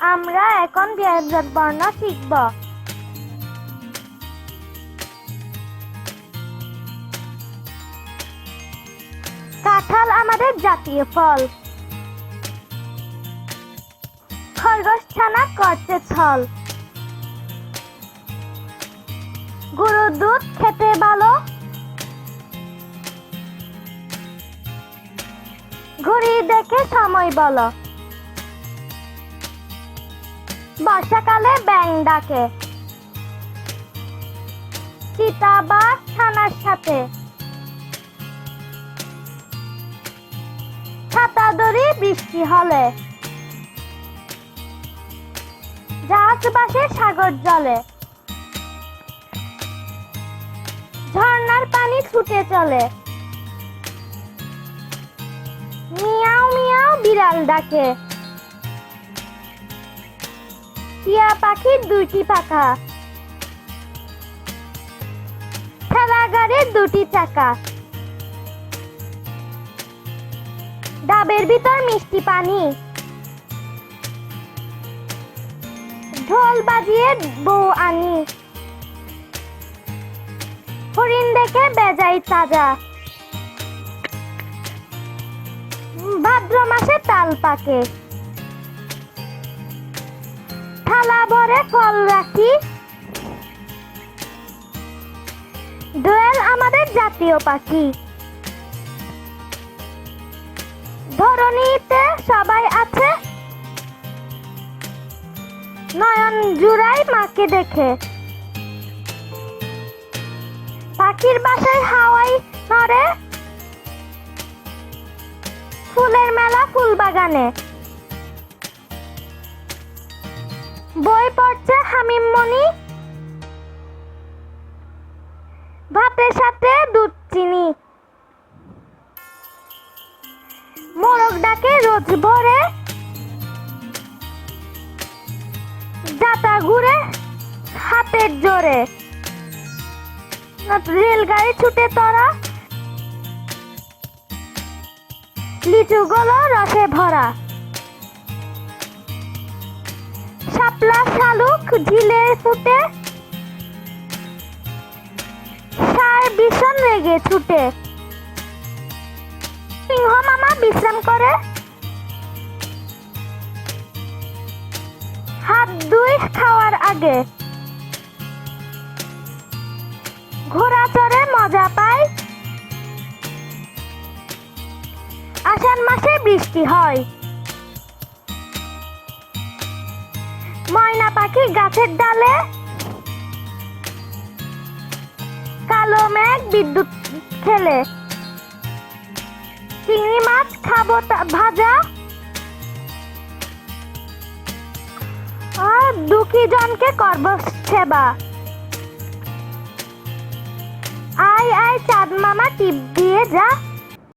আমরা এখন ব্যঞ্জন বর্ণ শিখব। কাঁঠাল আমাদের জাতীয় ফল। খরগোশ ছানা করছে ছল। গরুর দুধ খেতে ভালো। ঘুরি দেখে সময় বলো। বর্ষাকালে ব্যাং ডাকে। চিতাবাঘ ছানার সাথে। ছাতা দড়ি বৃষ্টি হলে। জাহাজ বাসে সাগর জলে। ঝর্ণার পানি ছুটে চলে। মিয়াও মিয়াও বিড়াল ডাকে। টিয়া পাখির দুইটি পাখা। ঠেলা গাড়ির দুটি চাকা। ডাবের ভিতর মিষ্টি পানি। ঢোল বাজিয়ে বউ আনি। হরিণ দেখে বেজাই তাজা ভাদ্র মাসে তাল পাকে। থালা ভরে ফল রাখি। দোয়েল আমাদের জাতীয় পাখি। ধরণীতে সবাই আছে। নয়ন জুড়াই মাকে দেখে। পাখির বাসায় হাওয়াই নড়ে। ফুলের মেলা ফুল বাগানে বই পড়ছে হামিম মনি? ভাতের সাথে দুধ চিনি। মোরগ ডাকে রোজ ভরে। যাতা ঘুরে হাতের জোরে। রেলগাড়ি ছুটে তরা। লিচু গুলো রসে ভরা। শাপলা ঝিলে ফুটে সার ভীষণ রেগে ছুটে। সিংহ মামা বিশ্রাম করে। হাত দুই খাওয়ার আগে। ঘোড়া চড়ে মজা পায়। আষাঢ় মাসে বৃষ্টি হয়। পাখি গাছের ডালে? কালো মেঘ, বিদ্যুৎ খেলে চিংড়ি মাছ খাব ভাজা? আর দুঃখী জনকে করব সেবা আয় আয়, চাঁদ মামা, টিপ দিয়ে যা।